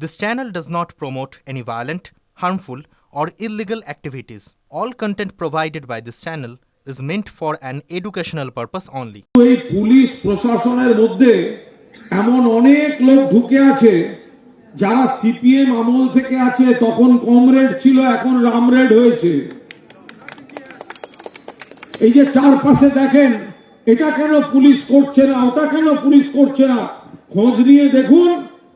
This channel does not promote any violent, harmful, or illegal activities. All content provided by this channel is meant for an educational purpose only. এই police প্রশাসনের মধ্যে এমন অনেক লোক ঢুকে আছে যারা সিপিএম আমল থেকে আছে তখন কমরেড ছিল এখন রামরেড হয়েছে এই যে চারপাশে দেখেন এটা কেন পুলিশ করছে না ওটা কেন পুলিশ করছে না খোঁজ নিয়ে দেখুন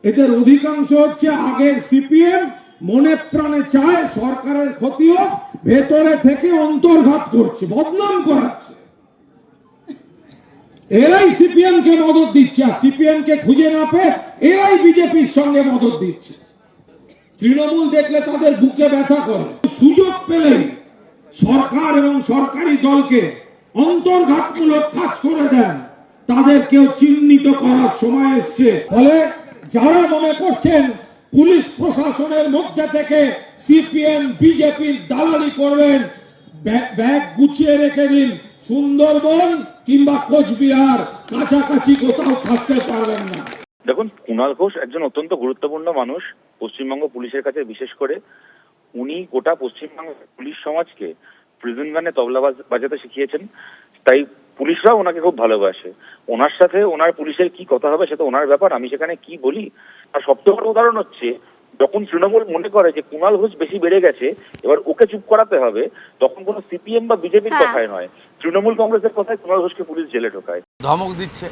এদের অধিকাংশ হচ্ছে আগের সিপিএম, মনে প্রাণে চায় সরকারের ক্ষতি হোক ভেতরে থেকে অন্তর্ঘাত করছে, বদনাম করাচ্ছে। এরাই সিপিএম কে মদত দিচ্ছে, আর সিপিএম কে খুঁজে না পেয়ে এরাই বিজেপির সঙ্গে মদত দিচ্ছে। তৃণমূল দেখলে তাদের বুকে ব্যথা করে। সুযোগ পেলেই সরকার এবং সরকারি দলকে অন্তর্ঘাতমূলক কাজ করে দেন। তাদেরকেও চিহ্নিত করার সময় এসছে। ফলে যারা মনে করছেন পুলিশ প্রশাসনের মধ্যে থেকে সিপিএম বিজেপির দালালি করবেন ব্যাগ গুছিয়ে রেখে দিন। সুন্দরবন কিংবা কোচবিহার কাছাকাছি কোথাও থাকতে পারবেন না। দেখুন কুণাল ঘোষ একজন অত্যন্ত গুরুত্বপূর্ণ মানুষ, পশ্চিমবঙ্গ পুলিশের কাছে বিশেষ করে। উনি গোটা পশ্চিমবঙ্গ পুলিশ সমাজকে প্রিজন ভ্যানে তবলা বাজাতে শিখিয়েছেন। তাই পুলিশরাও ওনাকে খুব ভালোবাসে। ওনার সাথে ওনার পুলিশের কি কথা হবে সেটা ওনার ব্যাপার আমি সেখানে কি বলি? আর সবচেয়ে বড় উদাহরণ হচ্ছে যখন তৃণমূল মনে করে যে কুণাল ঘোষ বেশি বেড়ে গেছে এবার ওকে চুপ করাতে হবে তখন কোনো সিপিএম বা বিজেপির হ্যাঁ। কথায় নয়। তৃণমূল কংগ্রেসের কথায় কুণাল ঘোষকে পুলিশ জেলে ঢোকায়। ধমক দিচ্ছে।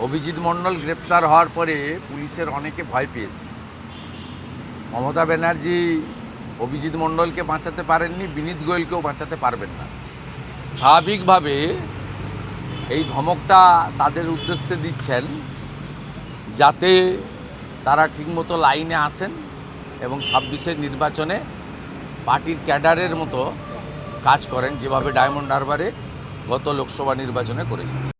অভিজিৎ মণ্ডল গ্রেপ্তার হওয়ার পরে পুলিশের অনেকে ভয় পেয়েছে। মমতা ব্যানার্জি অভিজিৎ মণ্ডলকে বাঁচাতে পারেননি বিনীত গোয়েলকেও বাঁচাতে পারবেন না। স্বাভাবিকভাবে এই ধমকটা তাদের উদ্দেশ্যে দিচ্ছেন যাতে তারা ঠিকমতো লাইনে আসেন এবং ছাব্বিশের নির্বাচনে পার্টির ক্যাডারের মতো কাজ করেন যেভাবে ডায়মন্ড হারবারে গত লোকসভা নির্বাচনে করেছেন।